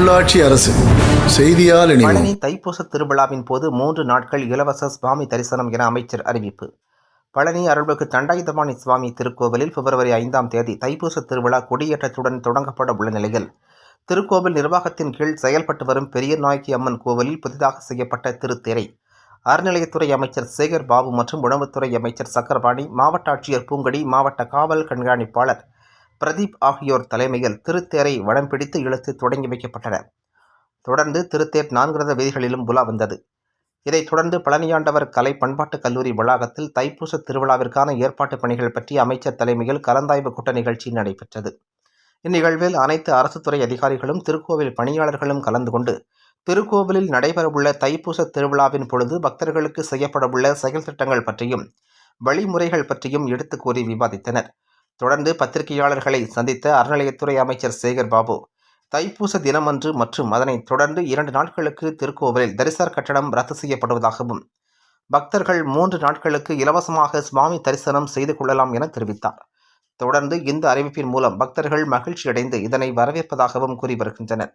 உள்ளாட்சி அரசு செய்தியால் பழனி தைப்பூச திருவிழாவின் போது மூன்று நாட்கள் இலவச சுவாமி தரிசனம் என அமைச்சர் அறிவிப்பு. பழனி அருள்மிகு தண்டாயுதபாணி சுவாமி திருக்கோவிலில் பிப்ரவரி ஐந்தாம் தேதி தைப்பூச திருவிழா கொடியேற்றத்துடன் தொடங்கப்பட உள்ள நிலையில் திருக்கோவில் நிர்வாகத்தின் கீழ் செயல்பட்டு வரும் பெரிய நாயக்கி அம்மன் கோவிலில் புதிதாக செய்யப்பட்ட திருத்தேரை. அறநிலையத்துறை அமைச்சர் சேகர் பாபு மற்றும் உணவுத்துறை அமைச்சர் சக்கரபாணி மாவட்ட ஆட்சியர் பூங்கடி மாவட்ட காவல் கண்காணிப்பாளர் பிரதீப் ஆகியோர் தலைமையில் திருத்தேரை வடம் பிடித்து இழுத்து தொடங்கி வைக்கப்பட்டன. தொடர்ந்து திருத்தேர் நான்கிரத வீதிகளிலும் உலா வந்தது. இதைத் தொடர்ந்து பழனியாண்டவர் கலை பண்பாட்டுக் கல்லூரி வளாகத்தில் தைப்பூச திருவிழாவிற்கான ஏற்பாட்டுப் பணிகள் பற்றி அமைச்சர் தலைமையில் கலந்தாய்வு கூட்ட நிகழ்ச்சி நடைபெற்றது. இந்நிகழ்வில் அனைத்து அரசு துறை அதிகாரிகளும் திருக்கோவில் பணியாளர்களும் கலந்து கொண்டு திருக்கோவிலில் நடைபெறவுள்ள தைப்பூச திருவிழாவின் பொழுது பக்தர்களுக்கு செய்யப்படவுள்ள செயல் திட்டங்கள் பற்றியும் வழிமுறைகள் பற்றியும் எடுத்துக் கூறி விவாதித்தனர். தொடர்ந்து பத்திரிகையாளர்களை சந்தித்த அறநிலையத்துறை அமைச்சர் சேகர் பாபு தைப்பூச தினமன்று மற்றும் அதனைத் தொடர்ந்து இரண்டு நாட்களுக்கு திருக்கோவிலில் தரிசன கட்டணம் ரத்து செய்யப்படுவதாகவும் பக்தர்கள் மூன்று நாட்களுக்கு இலவசமாக சுவாமி தரிசனம் செய்து கொள்ளலாம் என தெரிவித்தார். தொடர்ந்து இந்த அறிவிப்பின் மூலம் பக்தர்கள் மகிழ்ச்சியடைந்து இதனை வரவேற்பதாகவும் கூறி வருகின்றனர்.